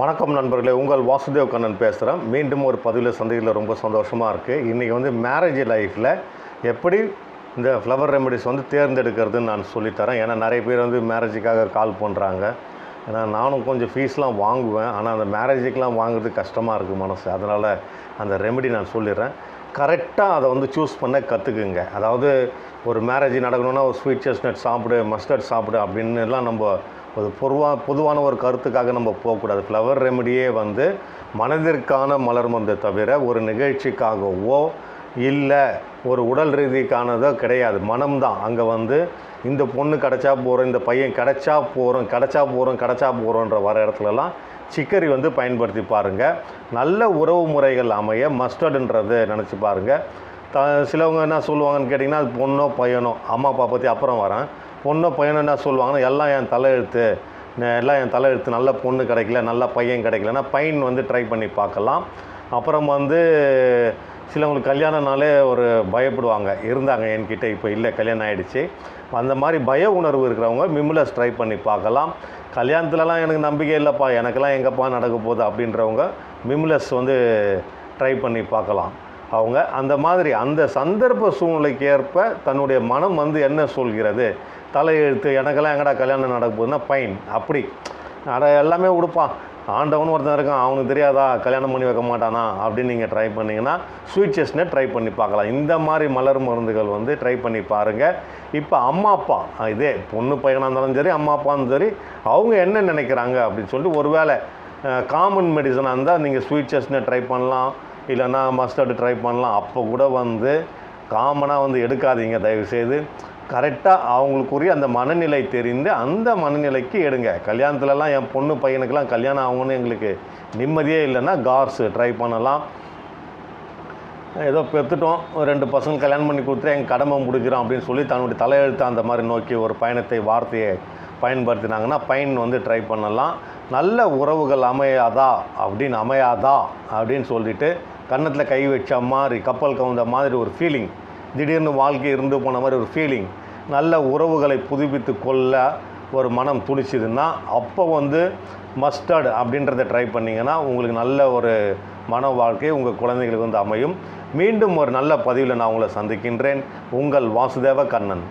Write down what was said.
வணக்கம் நண்பர்களே உங்கள் வாசுதேவ் கண்ணன் பேசுகிறேன் மீண்டும் ஒரு பதிவில் சந்தையில் ரொம்ப சந்தோஷமாக இருக்குது இன்றைக்கி வந்து மேரேஜ் லைஃப்பில் எப்படி இந்த ஃப்ளவர் ரெமெடிஸ் வந்து தேர்ந்தெடுக்கிறதுன்னு நான் சொல்லித்தரேன் ஏன்னா நிறைய பேர் வந்து மேரேஜுக்காக கால் பண்ணுறாங்க ஏன்னா நானும் கொஞ்சம் ஃபீஸ்லாம் வாங்குவேன். ஆனால் அந்த மேரேஜுக்கெலாம் வாங்குறது கஷ்டமாக இருக்குது மனசு. அதனால் அந்த ரெமெடி நான் சொல்லிடுறேன். கரெக்டாக அதை வந்து சூஸ் பண்ண கற்றுக்குங்க அதாவது ஒரு மேரேஜ் நடக்கணும்னா ஒரு ஸ்வீட் செஸ்னட் சாப்பிடு மஸ்டர்ட் சாப்பிடு அப்படின்னு எல்லாம் நம்ம ஒரு பொதுவாக பொதுவான ஒரு கருத்துக்காக நம்ம போகக்கூடாது. ஃப்ளவர் ரெமடியே வந்து மனதிற்கான மலர் மருந்தை தவிர ஒரு நிகழ்ச்சிக்காகவோ இல்லை ஒரு உடல் ரீதிக்கானதோ கிடையாது. மனம்தான் அங்கே வந்து இந்த பொண்ணு கிடச்சா போகிறோம் இந்த பையன் கிடச்சா போகிறோம் கிடச்சா போகிறோம் கிடச்சா போகிறோன்ற வர இடத்துலலாம் சிக்கரி வந்து பயன்படுத்தி பாருங்கள் நல்ல உறவு முறைகள் அமைய மஸ்டர்டுன்றது நினச்சி பாருங்கள் த சிலவங்க என்ன சொல்லுவாங்கன்னு கேட்டிங்கன்னா அது பொண்ணோ பையனோ அம்மா அப்பா பற்றி அப்புறம் வரேன். பொண்ணோ பையனோ என்ன சொல்லுவாங்கன்னா எல்லாம் என் தலையெழுத்து. எல்லாம் என் தலையெழுத்து. நல்ல பொண்ணு கிடைக்கல நல்ல பையன் கிடைக்கலன்னா பையன் வந்து ட்ரை பண்ணி பார்க்கலாம். அப்புறம் வந்து சிலவங்களுக்கு கல்யாணம்னாலே ஒரு பயப்படுவாங்க. இருந்தாங்க என்கிட்ட இப்போ இல்லை கல்யாணம் ஆகிடுச்சு அந்த மாதிரி பய உணர்வு இருக்கிறவங்க மிம்லஸ் ட்ரை பண்ணி பார்க்கலாம். கல்யாணத்துலலாம் எனக்கு நம்பிக்கை இல்லைப்பா எனக்கெல்லாம் எங்கப்பா நடக்க போகுது அப்படின்றவங்க மிம்லஸ் வந்து ட்ரை பண்ணி பார்க்கலாம். அவங்க அந்த மாதிரி அந்த சந்தர்ப்ப சூழ்நிலைக்கு ஏற்ப தன்னுடைய மனம் வந்து என்ன சொல்கிறது? தலையெழுத்து எனக்கெல்லாம் எங்கடா கல்யாணம் நடக்க போகுதுன்னா பைன் அப்படி. அட எல்லாமே உடுப்பான் ஆண்டவன் ஒருத்தன் இருக்கான். அவனுக்கு தெரியாதா? கல்யாணம் பண்ணி வைக்க மாட்டானா? அப்படின்னு நீங்கள் ட்ரை பண்ணிங்கன்னா ஸ்வீட் ட்ரை பண்ணி பார்க்கலாம். இந்த மாதிரி மலர் மருந்துகள் வந்து ட்ரை பண்ணி பாருங்கள் இப்போ அம்மா அப்பா இதே பொண்ணு பையனாக இருந்தாலும் சரி அம்மா அப்பாவும் சரி அவங்க என்ன நினைக்கிறாங்க அப்படின்னு சொல்லிட்டு ஒருவேளை காமன் மெடிசனாக இருந்தால் நீங்கள் ஸ்விட்சஸ்னே ட்ரை பண்ணலாம். இல்லைன்னா மஸ்டர்டு ட்ரை பண்ணலாம். அப்போ கூட வந்து காமனாக வந்து எடுக்காதீங்க. தயவுசெய்து. கரெக்டாக அவங்களுக்குரிய அந்த மனநிலை தெரிந்து அந்த மனநிலைக்கு எடுங்க. கல்யாணத்துலலாம் என் பொண்ணு பையனுக்கெல்லாம் கல்யாணம் ஆகணும்னு எங்களுக்கு நிம்மதியே இல்லைன்னா கார்ஸு ட்ரை பண்ணலாம். ஏதோ பெற்றுட்டோம் ரெண்டு பசங்க கல்யாணம் பண்ணி கொடுத்துட்டு எங்கள் கடமை முடிக்கிறோம் அப்படின்னு சொல்லி தன்னுடைய தலையெழுத்து அந்த மாதிரி நோக்கி ஒரு பயணத்தை வார்த்தையை பயன்படுத்தினாங்கன்னா பயன் வந்து ட்ரை பண்ணலாம். நல்ல உறவுகள் அமையாதா? அப்படின்னு அமையாதா? அப்படின்னு சொல்லிட்டு கன்னத்தில் கை வச்ச மாதிரி கப்பல் கவுந்த மாதிரி ஒரு ஃபீலிங் திடீர்னு வாழ்க்கை இருந்து போன மாதிரி ஒரு ஃபீலிங் நல்ல உறவுகளை புதுப்பித்து கொள்ள ஒரு மனம் துடிச்சுதுன்னா அப்போ வந்து மஸ்டர்டு அப்படின்றத ட்ரை பண்ணிங்கன்னா உங்களுக்கு நல்ல ஒரு மன வாழ்க்கை உங்கள் குழந்தைகளுக்கு வந்து அமையும். மீண்டும் ஒரு நல்ல பதிவில் நான் உங்களை சந்திக்கின்றேன். உங்கள் வாசுதேவ கண்ணன்.